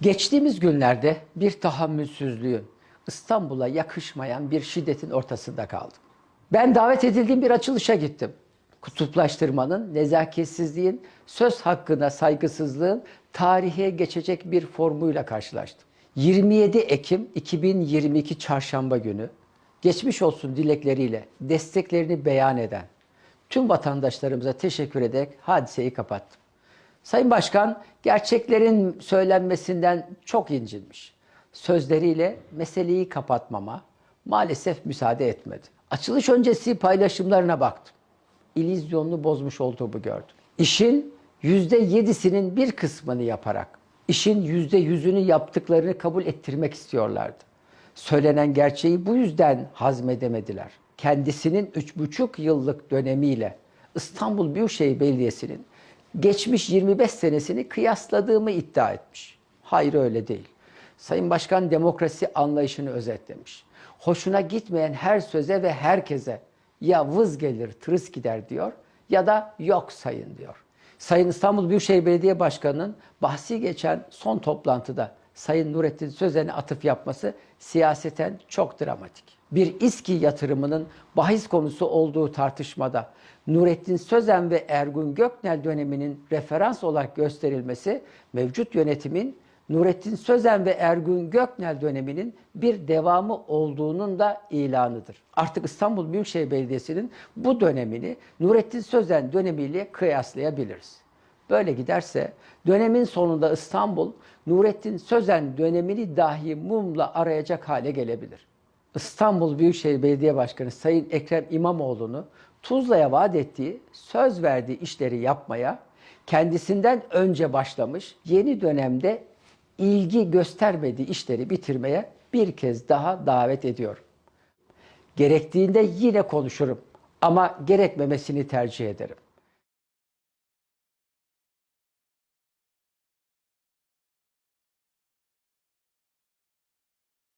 Geçtiğimiz günlerde bir tahammülsüzlüğün, İstanbul'a yakışmayan bir şiddetin ortasında kaldım. Ben davet edildiğim bir açılışa gittim. Kutuplaştırmanın, nezaketsizliğin, söz hakkına saygısızlığın tarihe geçecek bir formuyla karşılaştım. 27 Ekim 2022 Çarşamba günü geçmiş olsun dilekleriyle desteklerini beyan eden tüm vatandaşlarımıza teşekkür ederek hadiseyi kapattım. Sayın Başkan gerçeklerin söylenmesinden çok incinmiş. Sözleriyle meseleyi kapatmama maalesef müsaade etmedi. Açılış öncesi paylaşımlarına baktım. İllüzyonunu bozmuş olduğumu gördüm. İşin %7'sinin bir kısmını yaparak işin %100'ünü yaptıklarını kabul ettirmek istiyorlardı. Söylenen gerçeği bu yüzden hazmedemediler. Kendisinin 3,5 yıllık dönemiyle İstanbul Büyükşehir Belediyesi'nin geçmiş 25 senesini kıyasladığımı iddia etmiş. Hayır öyle değil. Sayın Başkan demokrasi anlayışını özetlemiş. Hoşuna gitmeyen her söze ve herkese ya vız gelir tırıs gider diyor ya da yok sayın diyor. Sayın İstanbul Büyükşehir Belediye Başkanı'nın bahsi geçen son toplantıda Sayın Nurettin Sözen'e atıf yapması siyaseten çok dramatik. Bir İSKİ yatırımının bahis konusu olduğu tartışmada Nurettin Sözen ve Ergun Göknel döneminin referans olarak gösterilmesi mevcut yönetimin Nurettin Sözen ve Ergun Göknel döneminin bir devamı olduğunun da ilanıdır. Artık İstanbul Büyükşehir Belediyesi'nin bu dönemini Nurettin Sözen dönemiyle kıyaslayabiliriz. Böyle giderse dönemin sonunda İstanbul Nurettin Sözen dönemini dahi mumla arayacak hale gelebilir. İstanbul Büyükşehir Belediye Başkanı Sayın Ekrem İmamoğlu'nu Tuzla'ya vaat ettiği, söz verdiği işleri yapmaya kendisinden önce başlamış, yeni dönemde ilgi göstermediği işleri bitirmeye bir kez daha davet ediyorum. Gerektiğinde yine konuşurum ama gerekmemesini tercih ederim.